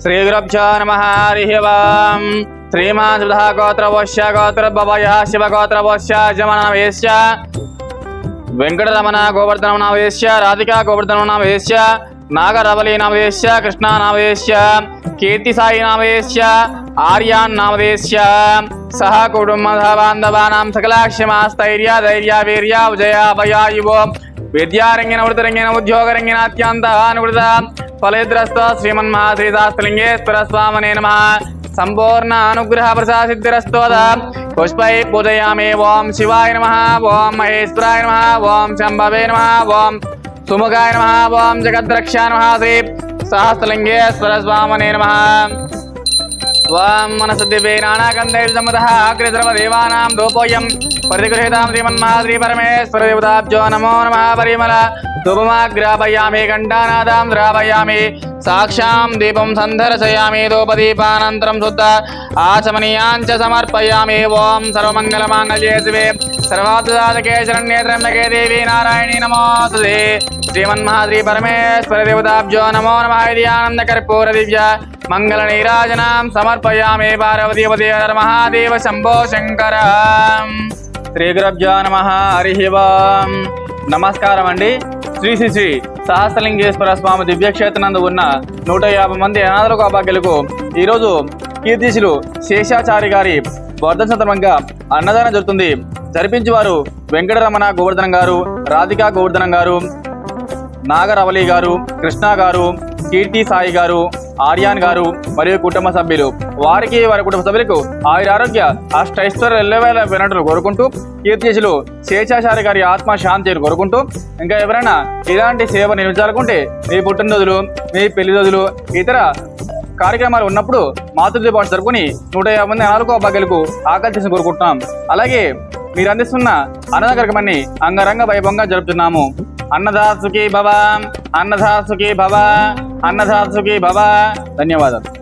श्रीगुरभ्यो नमः, हरिः वां श्रीमासुधः गोत्रवश्य गोत्रभवयः शिवगोत्रवश्य जमनावेश्य वेङ्कटरमण गोवर्धनमनावेश्य राधिका गोवर्धनमनावेश्य नागरवलीनामदेश्य कृष्णानामदेश्य कीर्तिसायिनामदेश्य आर्यान्नामदेश्य सह कुटुंब कुटुम्बः बान्धवानां सकलाक्षमास्थैर्य धैर्य, वीर्य, उजया भया युवो। కుటుంబ బాంధవానాం సకలాక్షమాస్థైర్య ధైర్య వీర్య విజయ భయాయువో విద్యారంగిన వృతరంగిన ఉద్యోగరంగిన అత్యంత అనుకృత ఫలేద్రస్త శ్రీమన్మహాశ్రీశాస్త్రలింగేశ్వర స్వామనే నమ సంపూర్ణ అనుగ్రహ ప్రసాసిద్ధిరస్తోద పుష్పై పూజయామి ఓం శివాయ నమ ఓం మహేశ్వరాయ నమ ఓం శంభవే నమ ఓం సుముఖాయ నమ ఓం జగద్రక్షాయ నమ శ్రీ సహస్రలింగేశ్వర స్వామనే నమ ఓం మనసు దివ్యై మనసదివే నానాకందైర్సముదః అగ్రసర్వదేవానాం దూపోయం పరిగృహీతాం శ్రీమన్మహాశ్రీ పరమేశ్వర దేవతాబ్జో నమో నమ పరిమళ ధూపమాగ్రాపయామి ఘంటానాదాం ద్రాపయామి సాక్షాం దీపం సందర్శయామి ధూపదీపానంతరం శుద్ధ ఆచమనీయాంచ సమర్పయామి ఓం సర్వమంగళమాంగళ్యే శివే సర్వార్థసాధకే శరణ్యే త్రయంబకే దేవి నారాయణీ నమోస్తుతే శ్రీమన్మహాశ్రీ పరమేశ్వర దేవతాబ్జో నమో నమ ఆనంద కర్పూర దివ్య మంగళ నీరాజనాం సమర్పయామి పార్వతీపతి మహాదేవ శంభో శంకర శ్రీ గురభ్యో నమ హరి ఓం. నమస్కారం అండి శ్రీ శ్రీ శ్రీ సహస్రలింగేశ్వర స్వామి దివ్యక్షేత్రనందు ఉన్న నూట యాభై మంది అనాథలకు అభాగ్యులకు ఈరోజు కీర్తిశులు శేషాచారి గారి వర్ధన సందర్భంగా అన్నదానం జరుగుతుంది. జరిపించేవారు వెంకటరమణ గోవర్ధనం గారు రాధికా గోవర్ధనం గారు నాగరవలి గారు కృష్ణ గారు కీర్తి సాయి గారు ఆర్యాన్ గారు మరియు కుటుంబ సభ్యులు. వారికి వారి కుటుంబ సభ్యులకు ఆయుర ఆరోగ్య అష్టైశ్వర్య వినట్లు కోరుకుంటూ కీర్తిశులు శేషాచారి గారి ఆత్మ శాంతిని కోరుకుంటూ ఇంకా ఎవరైనా ఇలాంటి సేవ నిర్మించాలనుకుంటే మీ పుట్టినరోజులు మీ పెళ్ళి రోజులు ఇతర కార్యక్రమాలు ఉన్నప్పుడు మాతృ పాటు జరుపుకుని నూట యాభై మంది నాలుగో భాగ్యులకు ఆకర్షించి కోరుకుంటున్నాం. అలాగే మీరు అందిస్తున్న అన్నద కార్యక్రమాన్ని అంగరంగ వైభవంగా జరుపుతున్నాము. अन्नधा सुखी भव अन्नधा सुखी भव अन्नधा सुखी भव धन्यवाद।